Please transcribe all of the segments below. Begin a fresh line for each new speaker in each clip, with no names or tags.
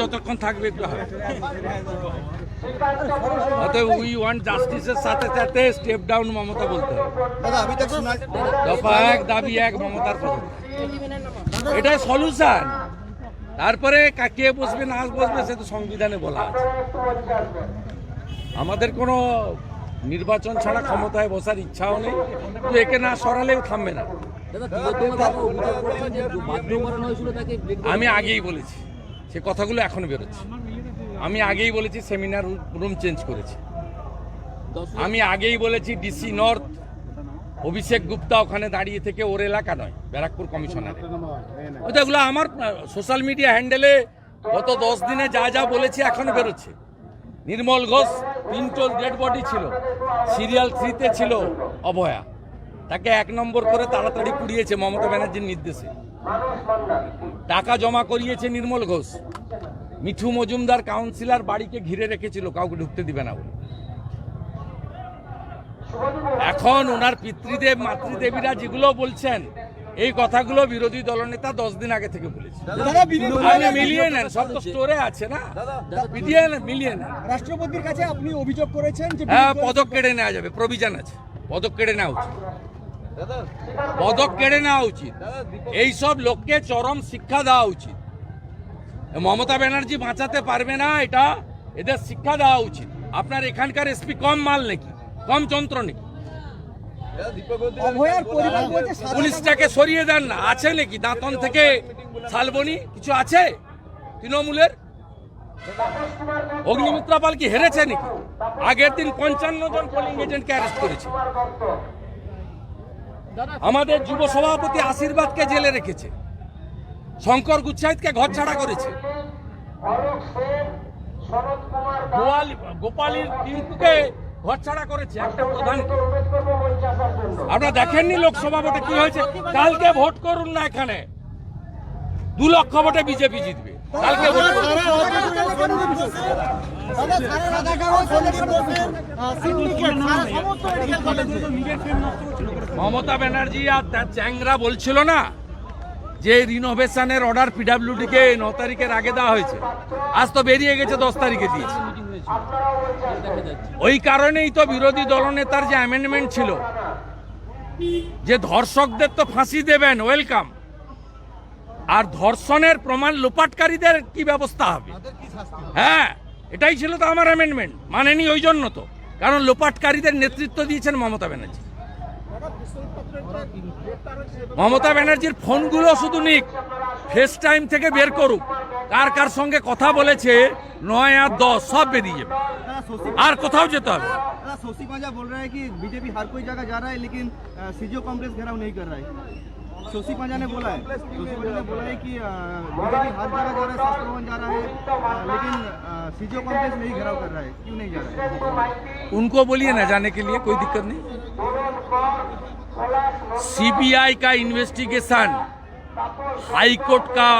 যতক্ষণ থাকবে একটু অতএব উই ওয়ান্ট জাস্টিসের সাথে সাথে স্টেপ ডাউন মমতা বলতে হবে। দফা এক দাবি এক মমতার পদে এটা সলিউশন তারপরে কাকিয়ে বসবে না বসবে সে তো সংবিধানে বলা আমাদের কোনো নির্বাচন ছাড়া ক্ষমতায় বসার ইচ্ছাও নেই। কিন্তু একে না সরালেও থামবে না। আমি আগেই বলেছি। সে কথাগুলো এখনও বেরোচ্ছে। আমি আগেই বলেছি সেমিনার রুম চেঞ্জ করেছি। আমি আগেই বলেছি ডিসি নর্থ, অভিষেক গুপ্তা ওখানে দাঁড়িয়ে থেকে ওর এলাকা নয়, ব্যারাকপুর কমিশনারে ওটা এগুলো আমার সোশ্যাল মিডিয়া হ্যান্ডেলে গত দশ দিনে যা যা বলেছি এখনও বেরোচ্ছে। নির্মল ঘোষ তিনটোল ডেড বডি ছিল সিরিয়াল থ্রিতে ছিল অভয়া তাকে এক নম্বর করে তাড়াতাড়ি পুড়িয়েছে মমতা ব্যানার্জির নির্দেশে। টাকা জমা করিয়েছে নির্মল ঘোষ। মিঠু মজুমদার কাউন্সিলর বাড়িকে ঘিরে রেখেছিল কাউকে ঢুকতে দিবে না বলে। এখন ওনার পিতৃদেব মাতৃদেবীরা যেগুলো বলছেন এই কথাগুলো বিরোধী দলনেতা দশ দিন আগে থেকে বলেছে। মিলিয়ে নেন সব তো স্টোরে আছে না? মিলিয়ে নেন মিলিয়ে নেন।
রাষ্ট্রপতির কাছে আপনি অভিযোগ করেছেন যে
হ্যাঁ পদক কেড়ে নেওয়া যাবে প্রভিজন আছে পদক কেড়ে নেওয়া উচিত। পদক কেড়ে নেওয়া উচিত। এই সব লোককে চরম শিক্ষা দেওয়া উচিত। মমতা ব্যানার্জি বাঁচাতে পারবে না এটা এদের শিক্ষা দেওয়া উচিত। আপনার এখানকার এসপি কম মাল নাকি? কম যন্ত্র নাকি? পুলিশটাকে সরিয়ে দেন না। আছে নাকি? দাঁতন থেকে শালবনি? কিছু আছে তৃণমূলের? অগ্নিমিত্রা পাল কি হেরেছে নাকি? আগের দিন পঞ্চান্ন জন পোলিং এজেন্টকে অ্যারেস্ট করেছে। আমাদের যুব সভাপতি আশীর্বাদকে জেলে রেখেছে। শঙ্কর গুচ্ছাইতকে ঘর ছাড়া করেছে। গোপালীর টিঙ্কুকে ঘর ছাড়া করেছে একটা প্রধানকে আপনারা দেখেননি লোকসভা ভোটে কি হয়েছে? কালকে ভোট করুন না এখানে। দু লক্ষ ভোটে বিজেপি জিতবে। মমতা ব্যানার্জি আর তার চ্যাংরা বলছিল না যে রিনোভেশনের অর্ডার পিডাব্লিউডি কে ন তারিখের আগে দেওয়া হয়েছে আজ তো বেরিয়ে গেছে দশ তারিখে দিয়েছে ওই কারণেই তো বিরোধী দলনেতার যে অ্যামেন্ডমেন্ট ছিল যে ধর্ষকদের তো ফাঁসি দেবেন ওয়েলকাম আর ধর্ষণের প্রমাণ লোপাটকারীদের কি ব্যবস্থা হবে হ্যাঁ এটাই ছিল তো আমার অ্যামেন্ডমেন্ট মানেনি ওই জন্য তো কারণ লোপাটকারীদের নেতৃত্ব দিয়েছেন মমতা ব্যানার্জি মমতা ব্যানার্জির ফোনগুলো শুধু নিক ফেস টাইম থেকে বের করুক কার কার সঙ্গে কথা বলেছে নয় আর দশ সব বেরিয়ে যাবে আর কোথাও যেতে হবে
सोसी पांजा बोल रहा है कि बीजेपी हर कोई जगह जा रहा है लेकिन सीजो कांग्रेस घेराव नहीं कर रहा है सोसी पांजा ने बोला है। सोसी पांजा ने बोला है कि बीजेपी हर जगह जा रहा है शास्त्र भवन जा रहा है लेकिन सीजो कांग्रेस नहीं घेराव कर रहा है। क्यों नहीं जा रहा है?
उनको बोलिए ना जाने के लिए, कोई दिक्कत नहीं। सीबीआई का इन्वेस्टिगेशन हाई कोर्ट का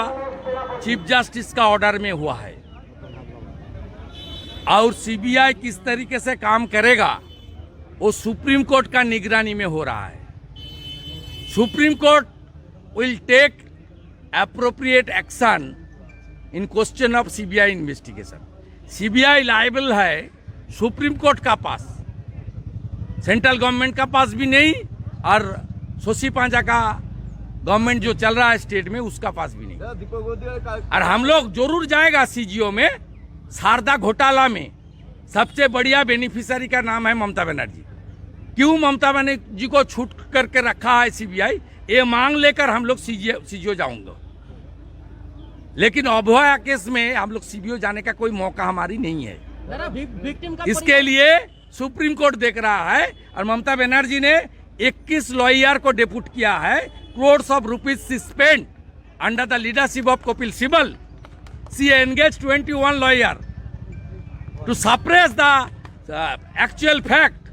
चीफ जस्टिस का ऑर्डर में हुआ है। और सीबीआई किस तरीके से काम करेगा, वो सुप्रीम कोर्ट का निगरानी में हो रहा है। Supreme court will take appropriate action in question of CBI investigation CBI liable है सुप्रीम कोर्ट का पास। सेंट्रल गवर्नमेंट का पास भी नहीं, और सोसी पांजा का गवर्नमेंट जो चल रहा है स्टेट में, उसका पास भी नहीं। और हम लोग ज़रूर जाएगा सीजीओ में, शारदा घोटाला में। सबसे बढ़िया बेनिफिशियरी का नाम है ममता बनर्जी। क्यों ममता बनर्जी को छूट करके रखा है सीबीआई ये मांग लेकर हम लोग सी जी जाऊँगा। लेकिन अभोया केस में हम लोग सी जाने का कोई मौका हमारी नहीं है। इसके लिए सुप्रीम कोर्ट देख रहा है और ममता बनर्जी ने 21 लॉयर को डेपुट किया है। Crores of rupees suspend under the leadership of Kapil Sibal C engage twenty one lawyer to suppress the actual fact